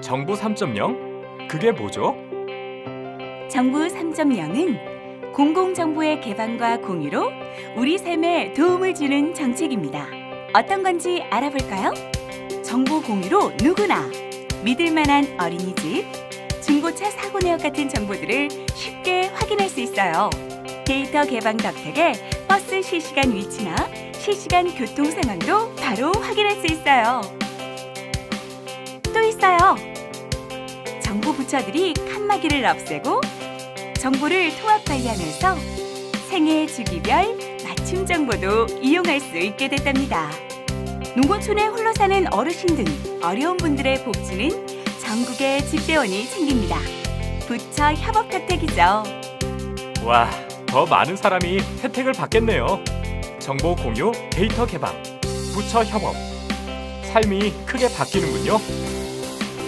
정부 3.0? 그게 뭐죠? 정부 3.0은 공공정보의 개방과 공유로 우리 삶에 도움을 주는 정책입니다. 어떤 건지 알아볼까요? 정보 공유로 누구나 믿을 만한 어린이집, 중고차 사고 내역 같은 정보들을 쉽게 확인할 수 있어요. 데이터 개방 덕택에 버스 실시간 위치나 실시간 교통 상황도 바로 확인할 수 있어요. 정부 부처들이 칸막이를 없애고 정보를 통합 관리하면서 생애 주기별 맞춤 정보도 이용할 수 있게 됐답니다. 농어촌에 홀로 사는 어르신 등 어려운 분들의 복지는 전국의 집배원이 챙깁니다. 부처 협업 혜택이죠. 와, 더 많은 사람이 혜택을 받겠네요. 정보 공유, 데이터 개방, 부처 협업. 삶이 크게 바뀌는군요.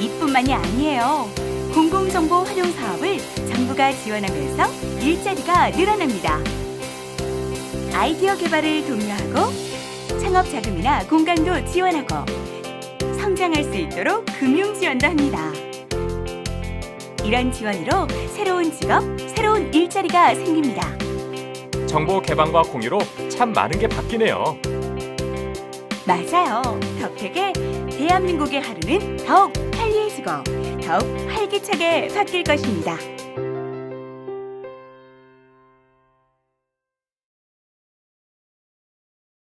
이뿐만이 아니에요. 공공정보 활용 사업을 정부가 지원하면서 일자리가 늘어납니다. 아이디어 개발을 독려하고 창업 자금이나 공간도 지원하고 성장할 수 있도록 금융 지원도 합니다. 이런 지원으로 새로운 직업, 새로운 일자리가 생깁니다. 정보 개방과 공유로 참 많은 게 바뀌네요. 맞아요. 덕택에 대한민국의 하루는 더욱 더욱 활기차게 바뀔 것입니다.